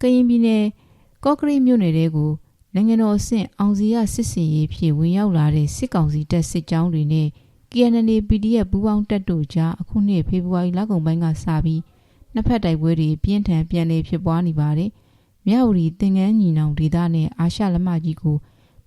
ကရင်ပြည်နယ်ကော့ကရိတ်မြို့နယ်တဲကိုနိုင်ငံတော်အဆင့်အောင်စီရစစ်စင်ရေးဖြင့်ဝင်ရောက်လာတဲ့စစ်ကောင်စီတပ်စစ်ကြောင်းတွေနဲ့ KNL PDF ပူးပေါင်းတပ်တို့ကြားအခုနှစ်ဖေဖော်ဝါရီလကုန်ပိုင်းကစပြီးနှစ်ဖက်တိုက်ပွဲတွေပြင်းထန်ပြန်လည်ဖြစ်ပွားနေပါတယ်။မြဝတီသင်္ကန်းညီနောင်ဒေသနဲ့အာရှလမကြီးကို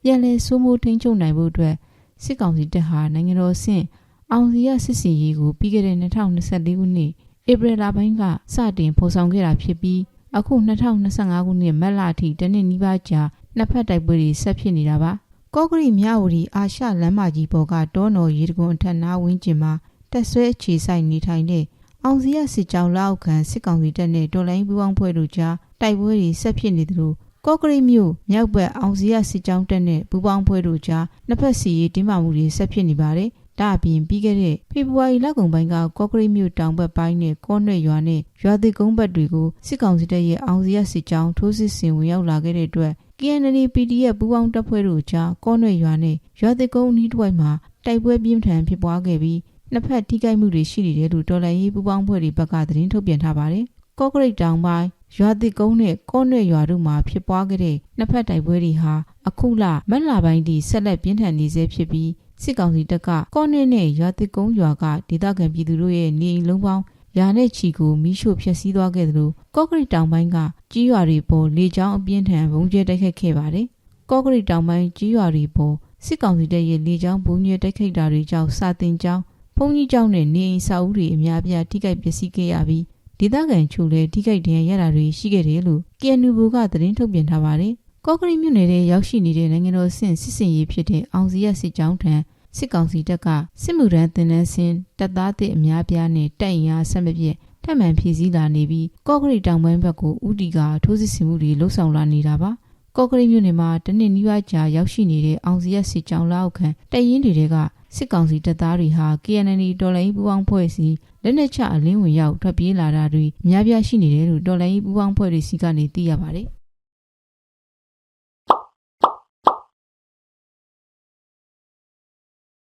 ပြန်လည်စိုးမိုးထိန်းချုပ်နိုင်ဖို့အတွက်စစ်ကောင်စီတပ်ဟာနိုင်ငံတော်အဆင့်အောင်စီရစစ်စင်ရေးကိုပြီးခဲ့တဲ့2024ခုနှစ်ဧပြီလပိုင်းကစတင်ဖော်ဆောင်ခဲ့တာဖြစ်ပြီး အခု2025ခုနှစ်မတ်လအထိတနစ်နီးပါးကြာနှစ်ဖက်တိုက်ပွဲတွေဆက်ဖြစ်နေတာပါကော့ကရိမြဝတီအာရှလမ်းမကြီးပေါ်ကတောနော်ရေတကွန်အထက်နားဝင်းကျင်မှာတက်ဆွဲအခြေဆိုင်နေထိုင်တဲ့အောင်စီရစစ်ကြောင်းလောက်ခံစစ်ကောင်စီတပ်နဲ့တော်လိုင်းပူးပေါင်းဖွဲ့တို့ကြားတိုက်ပွဲတွေဆက်ဖြစ်နေသလိုကော့ကရိမြို့မြောက်ဘက်အောင်စီရစစ်ကြောင်းတပ်နဲ့ပူးပေါင်းဖွဲ့တို့ကြားနှစ်ဖက်စီရေးတင်းမာမှုတွေဆက်ဖြစ်နေပါတယ် ဒါအပြင်ပြီးခဲ့တဲ့ဖေဖော်ဝါရီလကုန်ပိုင်းကကော့ကရိတ်မြို့တောင်ဘက်ပိုင်းနဲ့ကော့နွဲ့ရွာနဲ့ရွာသစ်ကုန်းဘက်တွေကိုစစ်ကောင်စီတပ်ရဲ့အောင်စီရစစ်ကြောင်းထိုးစစ်ဆင်ဝင်ရောက်လာခဲ့တဲ့အတွက် KNL PDF ပူးပေါင်းတပ်ဖွဲ့တို့ကြားကော့နွဲ့ရွာနဲ့ရွာသစ်ကုန်းအနီးတစ်ဝိုက်မှာတိုက်ပွဲပြင်းထန်ဖြစ်ပွားခဲ့ပြီးနှစ်ဖက်ထိခိုက်မှုတွေရှိနေတယ်လို့တော်လိုင်းရေးပူးပေါင်းဖွဲ့တွေဘက်ကသတင်းထုတ်ပြန်ထားပါတယ်။ကော့ကရိတ်တောင်ပိုင်းရွာသစ်ကုန်းနဲ့ကော့နွဲ့ရွာတို့မှာဖြစ်ပွားခဲ့တဲ့နှစ်ဖက်တိုက်ပွဲတွေဟာအခုလမတ်လပိုင်းထိဆက်လက်ပြင်းထန်နေဆဲဖြစ်ပြီး စစ်ကောင်စီတပ်ကကော့နွဲ့နဲ့ရွာသစ်ကုန်းရွာကဒေသခံပြည်သူတို့ရဲ့နေအိမ်လုံးပေါင်းရာနဲ့ချီကိုမိရှို့ဖျက်ဆီးသွားခဲ့သလိုကော့ကရိတ်တောင်ပိုင်းကကြီးရွာတွေပေါ်လေကြောင်းအပြင်းထန်ဘုံကျဲတိုက်ခတ်ခဲ့ပါတယ်။ကော့ကရိတ်တောင်ပိုင်းကြီးရွာတွေပေါ်စစ်ကောင်စီတပ်ရဲ့လေကြောင်းဘုံကျဲတိုက်ခိုက်တာတွေကြောင့်စာတင်ကြောင်းဘုံကြီးကျောင်းနဲ့နေအိမ်စာအုပ်တွေအများပြားထိခိုက်ပျက်စီးခဲ့ရပြီးဒေသခံချို့လည်းထိခိုက်ဒဏ်ရာရတာတွေရှိခဲ့တယ်လို့ KNU ကသတင်းထုတ်ပြန်ထားပါတယ်။ ကော့ကရိတ်မြို့နယ်ထဲရောက်ရှိနေတဲ့နိုင်ငံတော်ဆင့်စစ်စင်ရေးဖြစ်တဲ့အောင်စီရစစ်ကြောင်းထံစစ်ကောင်စီတပ်ကစစ်မှုထမ်းတင်နန်းစင်တပ်သားတွေအများပြားနဲ့တိုက်ရင်အားဆက်မပြည့်ထပ်မံဖြည့်ဆည်းလာနေပြီးကော့ကရိတ်တောင်ပိုင်းဘက်ကိုဥတီကထိုးစစ်ဆင်မှုတွေလှုပ်ဆောင်လာနေတာပါကော့ကရိတ်မြို့နယ်မှာတနစ်နီးပါးကြာရောက်ရှိနေတဲ့အောင်စီရစစ်ကြောင်းလောက်ခံတိုက်ရင်တွေကစစ်ကောင်စီတပ်သားတွေဟာ KNL တော်လိုင်းပူးပေါင်းဖွဲ့စီလက်နက်ချအလင်းဝင်ရောက်ထွက်ပြေးလာတာတွေအများပြားရှိနေတယ်လို့တော်လိုင်းပူးပေါင်းဖွဲ့တွေစီကနေသိရပါတယ်